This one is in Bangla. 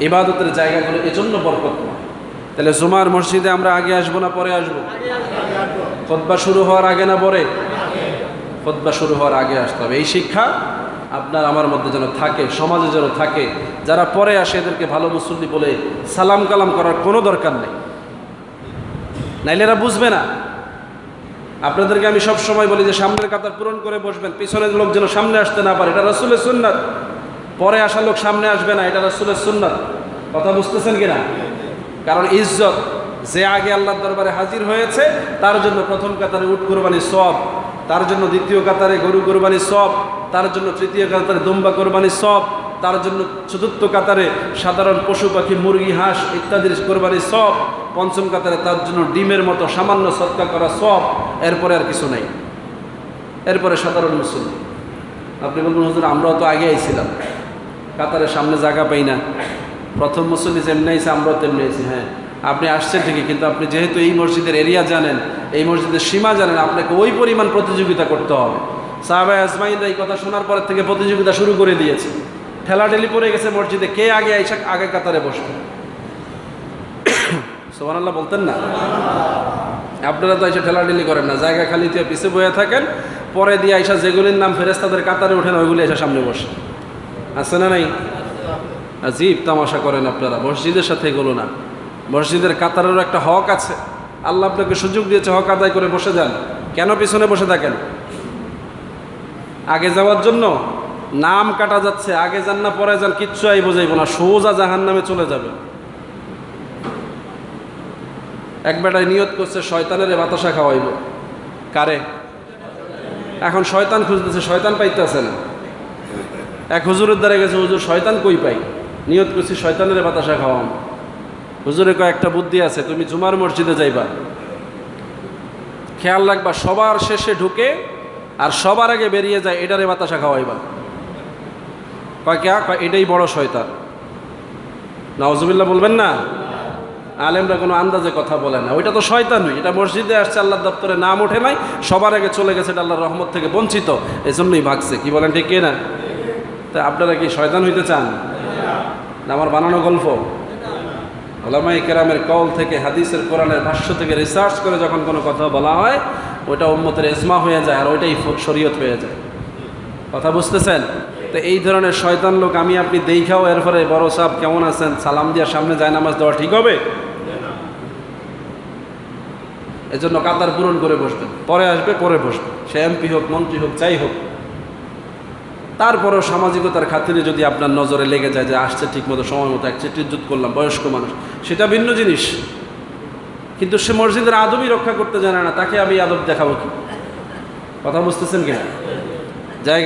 ইবাদতের জায়গাগুলো এজন্য বরকতময়। তাহলে জুমার মসজিদে আমরা আগে আসব না পরে আসব? খোদবা শুরু হওয়ার আগে না পরে? খোদবা শুরু হওয়ার আগে আসতে হবে। এই শিক্ষা আপনার আমার মধ্যে যেন থাকে, সমাজে যেন থাকে। যারা পরে আসে এদেরকে ভালো মুসল্লি বলে সালাম কালাম করার কোনো দরকার নেই। নাইলে এরা বুঝবে না। আপনাদেরকে আমি সব সময় বলি যে সামনের কাতার পূরণ করে বসবেন, পিছনের লোক যেন সামনে আসতে না পারে। এটা রসুলের সুন্নাত। পরে আসা লোক সামনে আসবে না, এটা রসুলের সুন্নাত। কথা বুঝতেছেন কিনা? কারণ ইজ্জত যে আগে আল্লাহর দরবারে হাজির হয়েছে, তার জন্য প্রথম কাতারে উট কোরবানি সব তার জন্য দ্বিতীয় কাতারে গরু কোরবানি সব তার জন্য তৃতীয় কাতারে দুম্বা কোরবানি সব তার জন্য চতুর্থ কাতারে সাধারণ পশু পাখি, মুরগি, হাঁস ইত্যাদির কোরবানি সব পঞ্চম কাতারে তার জন্য ডিমের মতো সামান্য সৎকা করা সব এরপরে আর কিছু নেই। এরপরে সাধারণ মুসলিম আপনি বলবেন, হুজুর, আমরাও তো আগে আইছিলাম। কাতারের সামনে জায়গা পাই না। প্রথম মুসল্লি যেমনি আইসে আমরাও তেমনি আইসি হ্যাঁ। আপনি আসছেন ঠিকই, কিন্তু আপনি যেহেতু এই মসজিদের এরিয়া জানেন, এই মসজিদের সীমা জানেন, আপনাকে ওই পরিমাণ প্রতিযোগিতা করতে হবে। সাহাবা আজমাইনরা এই কথা শোনার পর থেকে প্রতিযোগিতা শুরু করে দিয়েছে। ঠেলাঠেলি পড়ে গেছে মসজিদে, কে আগে আইসা, আগে কাতারে বসবে? সোহান আল্লাহ বলতেন না। আপনারা তো এসে ঠেলাঠেলি করেন না, জায়গা খালি দিয়ে পিছিয়ে বয়ে থাকেন, পরে দিয়ে আইসা যেগুলির নাম ফেরেস্তাদের কাতারে ওঠেন, ওইগুলি এসে সামনে বসে। আছে না নাই? আজীব তামাশা করেন আপনারা, মসজিদের সাথে এগুলো না। মসজিদের কাতারেরও একটা হক আছে। আল্লাহ আপনাকে সুযোগ দিয়েছে, হক আদায় করে বসে যান। কেন পিছনে বসে থাকেন? আগে যাওয়ার জন্য নাম কাটা যাচ্ছে, আগে যান না, পরে যান, কিচ্ছু আই বোঝাইব না, সোজা জাহান নামে চলে যাবে। এক বেটায় নিয়ত করছে, শয়তানের বাতাসা খাওয়াইব। কারে? এখন শয়তান খুঁজতেছে, শয়তান পাইতেছে না। এক হুজুরের দ্বারা গেছে, হুজুর, শয়তান কই পাই? নিয়ত করছি শয়তানের বাতাসা খাওয়াম। হুজুরে কয়েকটা বুদ্ধি আছে, তুমি জুমার মসজিদে যাইবা। খেয়াল রাখবা, সবার শেষে ঢুকে আর সবার আগে বেরিয়ে যায়, এটারে বাতাসা খাওয়াইবা। কয়, কে? এটাই বড় শয়তান। নওয়াজুবিল্লাহ বলবেন না? আলেমরা কোনো আন্দাজে কথা বলে না। ওইটা তো শয়তানই, এটা মসজিদে আসছে আল্লাহ দপ্তরে নাম ওঠে নাই, সবার আগে চলে গেছে, এটা আল্লাহর রহমত থেকে বঞ্চিত। এই জন্যই ভাগছে, কি বলেন ঠিক না তা আপনারা কি শয়তান হইতে চান? না আমার বানানো গল্প? ওলামাই কেরামের কল থেকে, হাদিসের কোরআনের ভাষ্য থেকে রিসার্চ করে যখন কোনো কথা বলা হয় ওইটা উম্মতের ইসমা হয়ে যায় আর ওইটাই শরীয়ত হয়ে যায়। কথা বুঝতেছেন? তো এই ধরনের শয়তান লোক আমি আপনি দেখাও এরপরে বড় সাহেব কেমন আছেন? সালাম দিয়ার সামনে যায়, নামাজ দেওয়া ঠিক হবে? এজন্য কাতার পূরণ করে বসবেন। পরে আসবে, পরে বসবে। সে এমপি হোক, মন্ত্রী হোক, যাই হোক। তারপরেও সামাজিকতার খাতিরে যদি আপনার নজরে লেগে যায় যে আসছে ঠিক মতো সময় মতো এক চিত্রিজুত করলাম, বয়স্ক মানুষ, সেটা ভিন্ন জিনিস। কিন্তু সে মসজিদের আদবই রক্ষা করতে জানে না, তাকে আমি আদব দেখাবো কি? কথা বুঝতেছেন কিনা? জায়গা